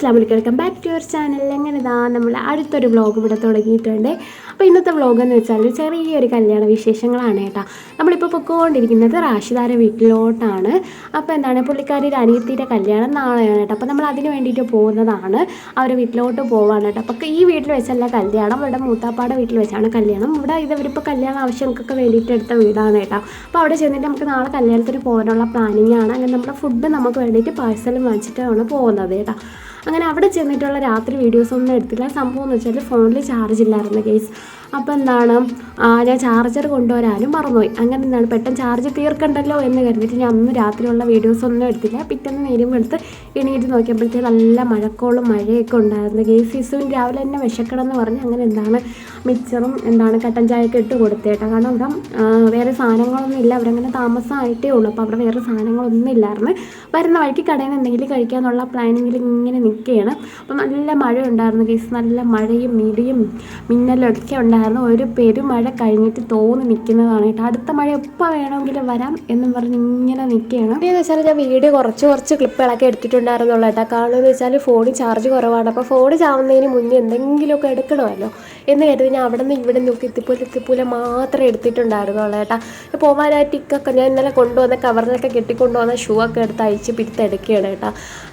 അസ്ലാം വലൈക്കും welcome back to your channel എങ്ങനെ ഇതാ നമ്മൾ അടുത്തൊരു വ്ളോഗ് ഇവിടെ തുടങ്ങിയിട്ടുണ്ട്. അപ്പോൾ ഇന്നത്തെ വ്ളോഗ് എന്ന് വെച്ചാൽ ചെറിയൊരു കല്യാണ വിശേഷങ്ങളാണ് കേട്ടോ. നമ്മളിപ്പോൾ പൊയ്ക്കൊണ്ടിരിക്കുന്നത് റാഷിദാരെ വീട്ടിലോട്ടാണ്. അപ്പോൾ എന്താണ് പുള്ളിക്കാരിയുടെ അനിയത്തിയുടെ കല്യാണം നാളെയാണ് കേട്ടോ. അപ്പോൾ നമ്മൾ അതിന് വേണ്ടിയിട്ട് പോകുന്നതാണ്. അവരെ വീട്ടിലോട്ട് പോവാണ് കേട്ടോ. അപ്പോൾ ഈ വീട്ടിൽ വെച്ചല്ല കല്യാണം ഇവിടെ മൂത്താപ്പാടെ വീട്ടിൽ വെച്ചാണ് കല്യാണം. ഇവിടെ ഇത് ഇവരിപ്പോൾ കല്യാണ ആവശ്യങ്ങൾക്കൊക്കെ വേണ്ടിയിട്ട് എടുത്ത വീടാണ് കേട്ടോ. അപ്പോൾ അവിടെ ചെന്നിട്ട് നമുക്ക് നാളെ കല്യാണത്തിന് പോകാനുള്ള പ്ലാനിങ് ആണ്. അങ്ങനെ നമ്മുടെ ഫുഡ് നമുക്ക് വേണ്ടിയിട്ട് പാഴ്സലും വാങ്ങിച്ചിട്ടാണ് പോകുന്നത് കേട്ടോ. അങ്ങനെ അവിടെ ചെന്നിട്ടുള്ള രാത്രി വീഡിയോസ് ഒന്നും എടുത്തില്ല. സംഭവം എന്ന് വെച്ചാൽ ഫോണിൽ ചാർജ് ഇല്ലായിരുന്നു കേസ് അപ്പോൾ എന്താണ് ഞാൻ ചാർജർ കൊണ്ടുവരാനും മറന്നുപോയി. അങ്ങനെ എന്താണ് പെട്ടെന്ന് ചാർജ് തീർക്കണ്ടല്ലോ എന്ന് കരുതിയിട്ട് ഞാൻ അന്ന് രാത്രിയുള്ള വീഡിയോസ് ഒന്നും എടുത്തില്ല. പിറ്റേന്ന് നേരം എടുത്ത് എണീറ്റ് നോക്കിയപ്പോഴത്തേക്ക് നല്ല മഴക്കോളും മഴയൊക്കെ ഉണ്ടായിരുന്നു. ഗേ ഇസുവിൻ രാവിലെ തന്നെ വിശക്കണം എന്ന് പറഞ്ഞ് അങ്ങനെ എന്താണ് മിച്ചറും എന്താണ് കട്ടൻ ചായയൊക്കെ ഇട്ട് കൊടുത്തേട്ടാ കാരണം അവിടെ വേറെ സാധനങ്ങളൊന്നും ഇല്ല. അവരങ്ങനെ താമസമായിട്ടേ ഉള്ളൂ. അപ്പോൾ അവിടെ വേറെ സാധനങ്ങളൊന്നും ഇല്ലായിരുന്നു. വരുന്ന വഴിക്ക് കടയിൽ എന്തെങ്കിലും കഴിക്കാമെന്നുള്ള പ്ലാനിങ്ങിൽ ഇങ്ങനെ നിൽക്കുകയാണ്. അപ്പോൾ നല്ല മഴ ഉണ്ടായിരുന്നു ഗേസ്. നല്ല മഴയും ഇടിയും മിന്നലൊക്കെ ഉണ്ടായിരുന്നു. ഒരു പെരുമഴ കഴിഞ്ഞിട്ട് തോന്നി നിൽക്കുന്നതാണ് കേട്ടോ. അടുത്ത മഴ എപ്പോൾ വേണമെങ്കിലും വരാം എന്ന് പറഞ്ഞ് ഇങ്ങനെ നിൽക്കുകയാണ്. എന്ന് വെച്ചാൽ ഞാൻ വീഡിയോ കുറച്ച് കുറച്ച് ക്ലിപ്പുകളൊക്കെ എടുത്തിട്ടുണ്ടായിരുന്നുള്ളൂ കേട്ടോ. കാരണം എന്ന് വെച്ചാൽ ഫോണിൽ ചാർജ് കുറവാണ്. അപ്പോൾ ഫോൺ ചാവുന്നതിന് മുന്നേ എന്തെങ്കിലുമൊക്കെ എടുക്കണമല്ലോ എന്ന് കരുതി ഞാൻ അവിടെ നിന്ന് ഇവിടെ നോക്കി എത്തിപ്പോലെ എത്തിപ്പോലെ മാത്രമേ എടുത്തിട്ടുണ്ടായിരുന്നുള്ളൂ കേട്ടോ. പോവാനായിട്ട് ഇക്കൊക്കെ ഞാൻ ഇന്നലെ കൊണ്ടുവന്ന കവറിലൊക്കെ കെട്ടിക്കൊണ്ടുവന്ന ഷൂ ഒക്കെ എടുത്ത് അയച്ച് പിടുത്തെടുക്കുകയാണ് കേട്ടോ.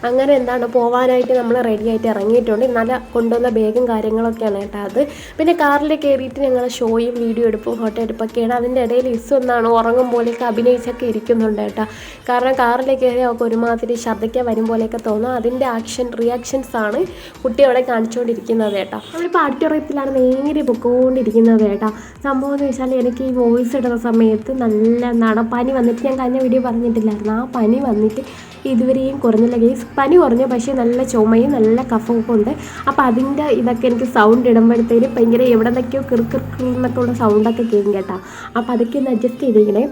അങ്ങനെ എന്താണ് പോകാനായിട്ട് നമ്മൾ റെഡിയായിട്ട് ഇറങ്ങിയിട്ടുണ്ട്. നല്ല കൊണ്ടുവന്ന ബാഗും കാര്യങ്ങളൊക്കെയാണ് കേട്ടോ അത്. പിന്നെ കാറിൽ കയറിയിട്ട് ഞങ്ങൾ ഷോയും വീഡിയോ എടുപ്പും ഫോട്ടോ എടുപ്പൊക്കെയാണ്. അതിന്റെ ഇടയിൽ ഇസ് ഒന്നാണ് ഉറങ്ങും പോലെയൊക്കെ അഭിനയിച്ചൊക്കെ ഇരിക്കുന്നുണ്ട് കേട്ടോ. കാരണം കാറിൽ കയറി അവൾക്ക് ഒരുമാതിരി ഛർദ്ദിക്കാൻ വരും പോലെയൊക്കെ തോന്നും. അതിന്റെ ആക്ഷൻ റിയാക്ഷൻസ് ആണ് കുട്ടി അവിടെ കാണിച്ചുകൊണ്ടിരിക്കുന്നത് കേട്ടോ. നമ്മളിപ്പോൾ ആഡിറ്റോറിയത്തിലാണ് നേരെ പൊക്കോണ്ടിരിക്കുന്നത് കേട്ടോ. സംഭവം എന്ന് വെച്ചാൽ എനിക്ക് ഈ വോയിസ് ഇടുന്ന സമയത്ത് നല്ല എന്താണ് പനി വന്നിട്ട് ഞാൻ കഴിഞ്ഞ വീഡിയോ പറഞ്ഞിട്ടില്ലായിരുന്നു. ആ പനി വന്നിട്ട് ഇതുവരെയും കുറഞ്ഞില്ല. ഗെയ്സ് പനി കുറഞ്ഞു. പക്ഷേ നല്ല ചുമയും നല്ല കഫമൊക്കെ ഉണ്ട്. അപ്പോൾ അതിന്റെ ഇതൊക്കെ എനിക്ക് സൗണ്ട് ഇടുമ്പോഴത്തേനും ഭയങ്കര എവിടെ നിന്നൊക്കെയോ കിറുക്കിറുന്നൊക്കെ ഉള്ള സൗണ്ടൊക്കെ കേൾക്കും കേട്ടോ. അപ്പോൾ അതൊക്കെ ഒന്ന് അഡ്ജസ്റ്റ് ചെയ്തിരിക്കണേ.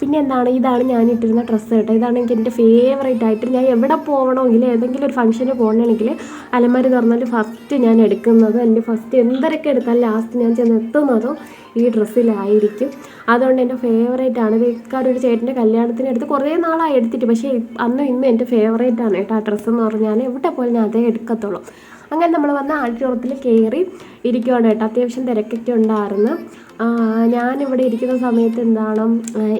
പിന്നെ എന്താണ്? ഇതാണ് ഞാൻ ഇട്ടിരുന്ന ഡ്രസ്സ് കേട്ടോ. ഇതാണ് എനിക്ക് എന്റെ ഫേവറേറ്റ് ആയിട്ട് ഞാൻ എവിടെ പോകണമെങ്കിൽ ഏതെങ്കിലും ഒരു ഫംഗ്ഷന് പോകണമെങ്കിൽ അലമാരി തുറന്നാൽ ഫസ്റ്റ് ഞാൻ എടുക്കുന്നതും. എന്റെ ഫസ്റ്റ് എന്തൊക്കെ എടുത്താൽ ലാസ്റ്റ് ഞാൻ ചെന്ന് എത്തുന്നതും ഈ ഡ്രസ്സിലായിരിക്കും. അതുകൊണ്ട് എന്റെ ഫേവറേറ്റ് ആണ്. ഇത് ഒരു ചേട്ടന്റെ കല്യാണത്തിന് എടുത്ത് കുറേ നാളായി എടുത്തിട്ട്. പക്ഷേ അന്നും ഇന്നും എന്റെ ഫേവറേറ്റ് ആണ് കേട്ടോ ആ ഡ്രസ്സ് എന്ന് പറഞ്ഞാൽ. എവിടെ പോലും ഞാൻ അതേ എടുക്കത്തുള്ളൂ. അങ്ങനെ നമ്മൾ വന്ന് ആഡിറ്റോറിയത്തിൽ കയറി ഇരിക്കുകയാണ് കേട്ടോ. അത്യാവശ്യം തിരക്കൊക്കെ ഉണ്ടായിരുന്നു. ഞാനിവിടെ ഇരിക്കുന്ന സമയത്ത് എന്താണ്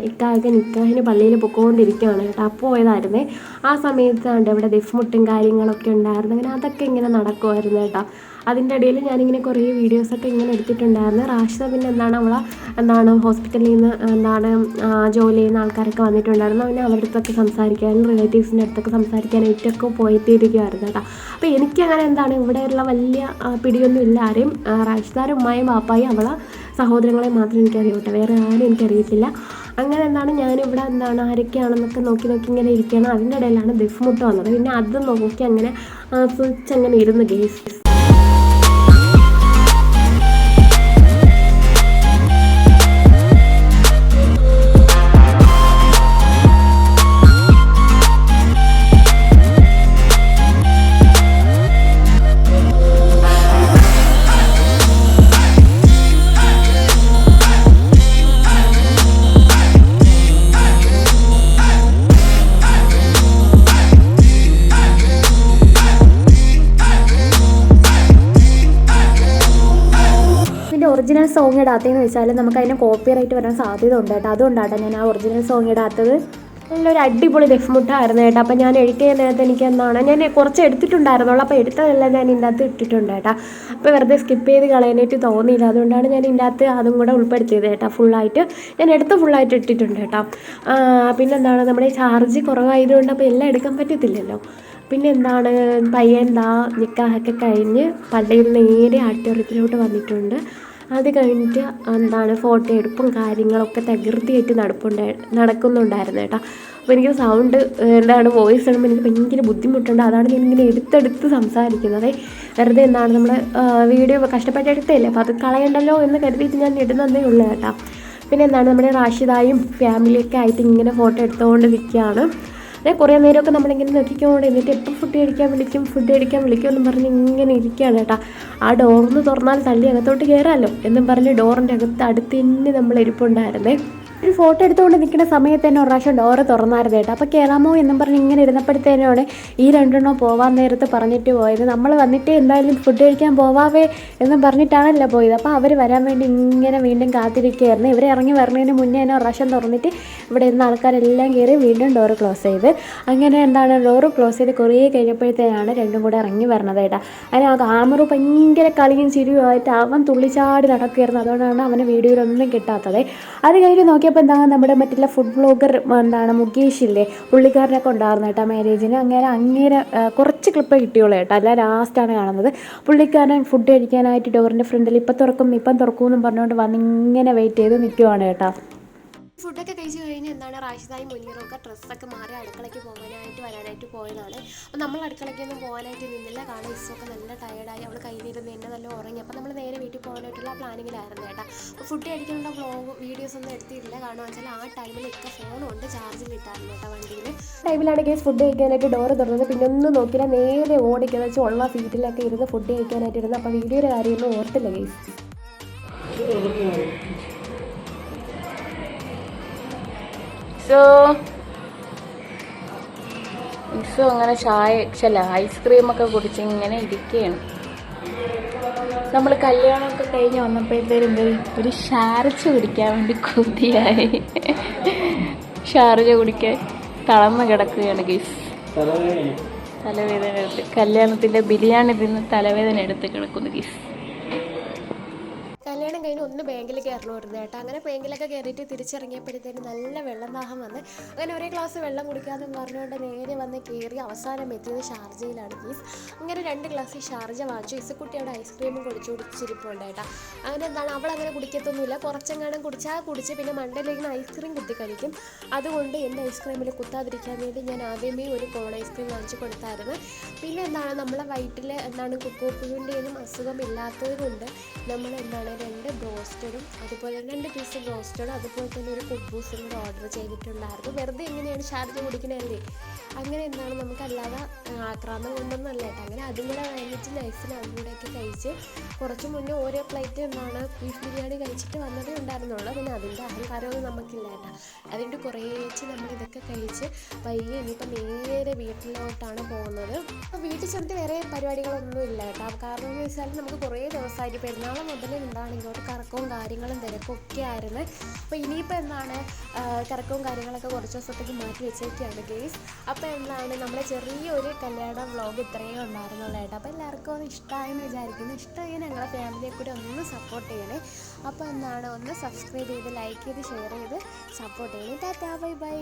ഇക്കായൊക്കെ നിക്കാഹിന് പള്ളിയിൽ പൊക്കോണ്ടിരിക്കുകയാണ് കേട്ടോ. അപ്പോൾ പോയതായിരുന്നേ. ആ സമയത്താണ് ഇവിടെ ദഫ്മുട്ടും കാര്യങ്ങളൊക്കെ ഉണ്ടായിരുന്നു. അങ്ങനെ അതൊക്കെ ഇങ്ങനെ നടക്കുമായിരുന്നു കേട്ടോ. അതിന്റെ ഇടയിൽ ഞാനിങ്ങനെ കുറേ വീഡിയോസൊക്കെ ഇങ്ങനെ എടുത്തിട്ടുണ്ടായിരുന്നു. റാഷിദ പിന്നെ എന്താണ് അവളെ എന്താണ് ഹോസ്പിറ്റലിൽ നിന്ന് എന്താണ് ജോലി ചെയ്യുന്ന ആൾക്കാരൊക്കെ വന്നിട്ടുണ്ടായിരുന്നു അവനെ അവരുടെ അടുത്തൊക്കെ സംസാരിക്കാനും റിലേറ്റീവ്സിന്റെ അടുത്തൊക്കെ സംസാരിക്കാനായിട്ടൊക്കെ പോയിട്ട് ഇരിക്കുമായിരുന്നു കേട്ടോ അപ്പോൾ എനിക്കങ്ങനെ എന്താണ് ഇവിടെയുള്ള വലിയ പിടിയൊന്നും ഇല്ല. ആരെയും റാഷ്താരും ഉമ്മായും ബാപ്പായും അവളെ സഹോദരങ്ങളെ മാത്രമേ എനിക്കറിയൂ കേട്ടോ. വേറെ ആരും എനിക്കറിയത്തില്ല. അങ്ങനെ എന്താണ് ഞാനിവിടെ എന്താണ് ആരൊക്കെയാണെന്നൊക്കെ നോക്കി നോക്കി ഇങ്ങനെ ഇരിക്കുകയാണ്. അതിന്റെ ഇടയിലാണ് ദഫ് മുട്ട് വന്നത്. പിന്നെ അത് നോക്കി അങ്ങനെ സ്വിച്ച് അങ്ങനെ ഇരുന്ന് ഗേസ് ഒറിജിനൽ സോങ് ഇടാത്തതെന്ന് വെച്ചാൽ നമുക്ക് അതിന് കോപ്പി റൈറ്റ് വരാൻ സാധ്യത ഉണ്ട് കേട്ടോ. അതുകൊണ്ടാട്ടോ ഞാൻ ആ ഒറിജിനൽ സോങ് ഇടാത്തത്. നല്ലൊരു അടിപൊളി ദഫ്മുട്ടായിരുന്നു കേട്ടോ. അപ്പോൾ ഞാൻ എഡിറ്റ് നേരത്തെ എനിക്ക് എന്താണ് ഞാൻ കുറച്ച് എടുത്തിട്ടുണ്ടായിരുന്നുള്ളൂ. അപ്പോൾ എടുത്തതെല്ലാം ഞാൻ ഇതിന്റെ അകത്ത് ഇട്ടിട്ടുണ്ട് കേട്ടോ. അപ്പോൾ വെറുതെ സ്കിപ്പ് ചെയ്ത് കളയാനായിട്ട് തോന്നിയില്ല. അതുകൊണ്ടാണ് ഞാൻ ഇതിന്റെ അകത്ത് അതും കൂടെ ഉൾപ്പെടുത്തിയത് കേട്ടോ. ഫുള്ളായിട്ട് ഞാൻ എടുത്ത് ഫുള്ളായിട്ട് ഇട്ടിട്ടുണ്ട് കേട്ടോ. പിന്നെ എന്താണ് നമ്മുടെ ചാർജ് കുറവായതുകൊണ്ട് അപ്പോൾ എല്ലാം എടുക്കാൻ പറ്റത്തില്ലല്ലോ. പിന്നെ എന്താണ് പയ്യൻ എന്താ നിക്കാഹൊക്കെ കഴിഞ്ഞ് പള്ളിയിൽ നേരെ ആഡിറ്റോറിയത്തിലോട്ട് വന്നിട്ടുണ്ട്. അത് കഴിഞ്ഞിട്ട് എന്താണ് ഫോട്ടോ എടുപ്പും കാര്യങ്ങളൊക്കെ തകൃതിയായിട്ട് നടപ്പുണ്ടാ നടക്കുന്നുണ്ടായിരുന്നു കേട്ടോ. അപ്പോൾ എനിക്ക് സൗണ്ട് എന്താണ് വോയിസ് ഇടുമ്പോൾ എനിക്ക് ഭയങ്കര ബുദ്ധിമുട്ടുണ്ട്. അതാണ് ഞാൻ ഇങ്ങനെ എടുത്തെടുത്ത് സംസാരിക്കുന്നത്. വെറുതെ എന്താണ് നമ്മൾ വീഡിയോ കഷ്ടപ്പെട്ട് എടുത്തല്ലേ അപ്പോൾ അത് കളയണ്ടല്ലോ എന്ന് കരുതിയിട്ട് ഞാൻ ഇടുന്നതേ ഉള്ളൂ കേട്ടോ. പിന്നെ എന്താണ് നമ്മുടെ റാഷിദായും ഫാമിലിയൊക്കെ ആയിട്ട് ഇങ്ങനെ ഫോട്ടോ എടുത്തുകൊണ്ട് നിൽക്കുകയാണ്. അതെ കുറേ നേരമൊക്കെ നമ്മളിങ്ങനെ നോക്കിക്കൊണ്ട് എന്നിട്ട് എപ്പോൾ ഫുഡ് കഴിക്കാൻ വിളിക്കും ഫുഡ് കഴിക്കാൻ വിളിക്കും എന്നും പറഞ്ഞ് ഇങ്ങനെ ഇരിക്കുകയാണ് കേട്ടോ. ആ ഡോറിന്ന് തുറന്നാൽ തള്ളി അകത്തോട്ട് കയറാമല്ലോ എന്നും പറഞ്ഞ് ഡോറിന്റെ അകത്ത് അടുത്ത് തന്നെ നമ്മൾ ഇരിപ്പുണ്ടായിരുന്നേ. ഒരു ഫോട്ടോ എടുത്തുകൊണ്ട് നിൽക്കുന്ന സമയത്ത് തന്നെ ഒരു പ്രാവശ്യം ഡോറ് തുറന്നായിരുന്നു കേട്ടോ. അപ്പോൾ കയറാമോ എന്നും പറഞ്ഞ് ഇങ്ങനെ ഇരുന്നപ്പോഴത്തേനാണ് ഈ രണ്ടെണ്ണം പോവാൻ നേരത്ത് പറഞ്ഞിട്ട് പോയത്. നമ്മൾ വന്നിട്ട് എന്തായാലും ഫുഡ് കഴിക്കാൻ പോവാവേ എന്നും പറഞ്ഞിട്ടാണല്ലോ പോയത്. അപ്പോൾ അവർ വരാൻ വേണ്ടി ഇങ്ങനെ വീണ്ടും കാത്തിരിക്കുകയായിരുന്നു. ഇവർ ഇറങ്ങി വരുന്നതിന് മുന്നേ തന്നെ ഒരു പ്രാവശ്യം തുറന്നിട്ട് ഇവിടെ ഇരുന്ന ആൾക്കാരെല്ലാം കയറി വീണ്ടും ഡോറ് ക്ലോസ് ചെയ്ത്. അങ്ങനെ എന്താണ് ഡോറ് ക്ലോസ് ചെയ്ത് കുറേ കഴിഞ്ഞപ്പോഴത്തേനാണ് രണ്ടും കൂടെ ഇറങ്ങി വരണത് കേട്ടോ. അതിന് ആ കാമറ ഭയങ്കര കളിയും ചിരിയുമായിട്ട് അവൻ തുള്ളിച്ചാടി നടക്കുകയായിരുന്നു. അതുകൊണ്ടാണ് അവന് വീഡിയോയിലൊന്നും കിട്ടാത്തത്. അത് കഴിഞ്ഞ് നോക്കിയപ്പോൾ എന്താ നമ്മുടെ മറ്റുള്ള ഫുഡ് ബ്ലോഗർ എന്താണ് മുകേഷ് ഇല്ലേ? പുള്ളിക്കാരനൊക്കെ ഉണ്ടായിരുന്നു കേട്ടോ മാരേജിന് അങ്ങനെ അങ്ങേരെ കുറച്ച് ക്ലിപ്പ് കിട്ടിയുള്ളൂ കേട്ടോ. അല്ല ലാസ്റ്റാണ് കാണുന്നത്. പുള്ളിക്കാരൻ ഫുഡ് കഴിക്കാനായിട്ട് ഡോറിന്റെ ഫ്രണ്ടിൽ ഇപ്പം തുറക്കും ഇപ്പം തുറക്കും എന്നും പറഞ്ഞുകൊണ്ട് വന്ന് ഇങ്ങനെ വെയിറ്റ് ചെയ്ത് നിൽക്കുവാണ് കേട്ടോ. ഫുഡൊക്കെ കഴിച്ച് കഴിഞ്ഞ് എന്താണ് റാഷിദായി മുനീറൊക്കെ ഡ്രസ്സൊക്കെ മാറി അടുക്കളയ്ക്ക് പോകാനായിട്ട് വരാനായിട്ട് പോയതാണ്. അപ്പോൾ നമ്മൾ അടുക്കളയ്ക്കൊന്നും പോകാനായിട്ട് നിന്നില്ല. കാരണം ഇസൊക്കെ നല്ല ടയർഡായി അവൾ കയ്യിലിരുന്ന് എന്നെ നല്ല ഉറങ്ങി. അപ്പോൾ നമ്മൾ നേരെ വീട്ടിൽ പോകാനായിട്ടുള്ള പ്ലാനിങ്ങിലായിരുന്നു കേട്ടോ അപ്പോൾ ഫുഡ് കഴിക്കാനുള്ള വ്ളോഗ് വീഡിയോസ് ഒന്നും എടുത്തിട്ടില്ല. കാരണം വെച്ചാൽ ആ ടൈമിൽ ഒക്കെ ഫോണുണ്ട് കിട്ടാറില്ല കേട്ടോ വണ്ടിയിൽ ടൈമിലാണ് കേസ് ഫുഡ് കഴിക്കാനായിട്ട് ഡോറ് തുറന്നത് പിന്നെ ഒന്നും നോക്കില്ല നേരെ ഓടിക്കുന്ന വെച്ചാൽ ഉള്ള സീറ്റിലൊക്കെ ഇരുന്ന് ഫുഡ് കഴിക്കാനായിട്ട് ഇരുന്ന്. അപ്പോൾ വീഡിയോയുടെ കാര്യമൊന്നും ഓർത്തില്ല കേസ് സോ സോ അങ്ങനെ ചായ ചില ഐസ്ക്രീമൊക്കെ കുടിച്ച് ഇങ്ങനെ ഇരിക്കുകയാണ് നമ്മൾ കല്യാണമൊക്കെ കഴിഞ്ഞ് വന്നപ്പോഴത്തേരും ഒരു ഒരു ഷാർജ കുടിക്കാൻ വേണ്ടി കൊതിയായി ഷാർജ കുടിക്കാൻ തളർന്ന് കിടക്കുകയാണ് ഗീസ്. തലവേദന. എടുത്ത്. കല്യാണത്തിന്റെ ബിരിയാണി തിന്ന് തലവേദന എടുത്ത് കിടക്കുന്നു ഗീസ്. ഒന്ന് ബാങ്കിൽ കയറണമായിരുന്നു കേട്ടോ അങ്ങനെ ബാങ്കിലൊക്കെ കയറിയിട്ട് തിരിച്ചിറങ്ങിയപ്പോഴത്തേന് നല്ല വെള്ളം ദാഹം വന്ന് അങ്ങനെ ഒരേ ഗ്ലാസ് വെള്ളം കുടിക്കാമെന്ന് പറഞ്ഞുകൊണ്ട് നേരെ വന്ന് കയറി അവസാനം എത്തിയത് ഷാർജയിലാണ് ഈസ് അങ്ങനെ രണ്ട് ഗ്ലാസ് ഷാർജ വാങ്ങിച്ചു. ഇസക്കുട്ടി അവിടെ ഐസ്ക്രീമും കുടിച്ചു കുടിച്ചിരിപ്പുണ്ട് കേട്ടോ. അങ്ങനെ എന്താണ്? അവൾ അങ്ങനെ കുടിക്കത്തൊന്നുമില്ല. കുറച്ചെങ്ങാനും കുടിച്ചാൽ കുടിച്ച് പിന്നെ മണ്ടയിലേക്ക് ഐസ്ക്രീം കുത്തി കഴിക്കും. അതുകൊണ്ട് എന്റെ ഐസ്ക്രീമിൽ കുത്താതിരിക്കാൻ വേണ്ടി ഞാൻ ആദ്യമേ ഒരു കോൺ ഐസ്ക്രീം വാങ്ങിച്ചു കൊടുത്തായിരുന്നു. പിന്നെ എന്താണ്? നമ്മളെ വയറ്റിൽ എന്താണ്? കുക്കോപ്പുവിന്റെയൊന്നും അസുഖം ഇല്ലാത്തതുകൊണ്ട് നമ്മൾ എന്താണ് രണ്ട് ബ്രോസ്റ്റഡും അതുപോലെ രണ്ട് പീസ് റോസ്റ്റഡും അതുപോലെ തന്നെ ഒരു കുബൂസും കൂടെ ഓർഡർ ചെയ്തിട്ടുണ്ടായിരുന്നു. വെറുതെ എങ്ങനെയാണ് ഷാർജ കുടിക്കണമല്ലേ അങ്ങനെ എന്താണ് നമുക്കല്ലാതെ ആക്രാന്തം കൊണ്ടൊന്നല്ല കേട്ടോ. അങ്ങനെ അതും കൂടെ വാങ്ങിച്ച് നൈസിൽ അതും കൂടെയൊക്കെ കഴിച്ച് കുറച്ച് മുന്നേ ഓരോ പ്ലേറ്റ് എന്താണ് ബീഫ് ബിരിയാണി കഴിച്ചിട്ട് വന്നതേ ഉണ്ടായിരുന്നുള്ളൂ. പിന്നെ അതിന്റെ അഹങ്കാരമൊന്നും നമുക്കില്ല കേട്ടോ. അതുകൊണ്ട് കുറേച്ച് നമ്മൾ ഇതൊക്കെ കഴിച്ച് വൈകി ഇനിയിപ്പോൾ നേരെ വീട്ടിലോട്ടാണ് പോകുന്നത്. അപ്പോൾ വീട്ടിൽ ചെന്നിട്ട് വേറെ പരിപാടികളൊന്നും ഇല്ല കേട്ടോ. കാരണം എന്ന് വെച്ചാൽ നമുക്ക് കുറേ ദിവസമായിട്ട് പെരുന്നാൾ മുതലേ എന്താണ് ഇങ്ങോട്ട് കറക്കവും കാര്യങ്ങളും തിരക്കും ഒക്കെ ആയിരുന്നു. അപ്പോൾ ഇനിയിപ്പോൾ എന്താണ് ആ, കറക്കവും കാര്യങ്ങളൊക്കെ കുറച്ച് ദിവസത്തേക്ക് മാറ്റി വെച്ചേക്കാണ് ഗെയ്സ് അപ്പോൾ എന്താണ് നമ്മുടെ ചെറിയൊരു കല്യാണ വ്ളോഗ് ഇത്രയും ഉണ്ടായിരുന്നുള്ളൂ കേട്ടോ അപ്പോൾ എല്ലാവർക്കും അത് ഇഷ്ടമായെന്ന് വിചാരിക്കുന്നു. ഇഷ്ടമായി ഞങ്ങളെ ഫാമിലിയെ കൂടി ഒന്ന് സപ്പോർട്ട് ചെയ്യണേ. അപ്പോൾ എന്താണ് ഒന്ന് സബ്സ്ക്രൈബ് ചെയ്ത് ലൈക്ക് ചെയ്ത് ഷെയർ ചെയ്ത് സപ്പോർട്ട് ചെയ്യണേ. Tata bye bye